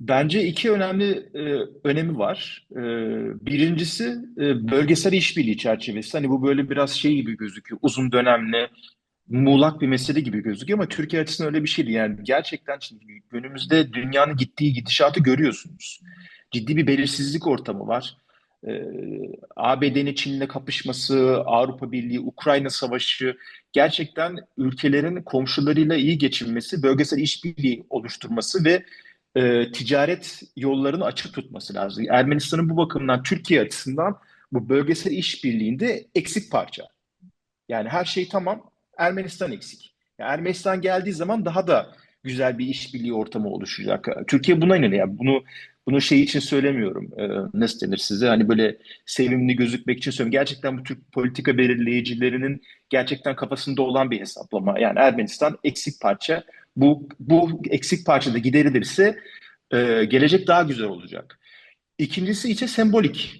Bence iki önemli e, önemi var. E, birincisi e, bölgesel işbirliği çerçevesi. Hani bu böyle biraz şey gibi gözüküyor. Uzun dönemli, muğlak bir mesele gibi gözüküyor ama Türkiye açısından öyle bir şey değil. Yani gerçekten şimdi günümüzde dünyanın gittiği gidişatı görüyorsunuz. Ciddi bir belirsizlik ortamı var. E, ABD'nin Çin'le kapışması, Avrupa Birliği, Ukrayna Savaşı gerçekten ülkelerin komşularıyla iyi geçinmesi, bölgesel işbirliği oluşturması ve e, ticaret yollarını açık tutması lazım. Ermenistan'ın bu bakımdan Türkiye açısından bu bölgesel işbirliğinde eksik parça. Yani her şey tamam, Ermenistan eksik. Yani Ermenistan geldiği zaman daha da güzel bir işbirliği ortamı oluşacak. Türkiye buna inanıyor. Yani bunu bunu şey için söylemiyorum. Ee, nasıl denir size? Hani böyle sevimli gözükmek için söylüyorum. Gerçekten bu Türk politika belirleyicilerinin gerçekten kafasında olan bir hesaplama. Yani Ermenistan eksik parça. Bu bu eksik parçada giderilirse e, gelecek daha güzel olacak. İkincisi ise sembolik.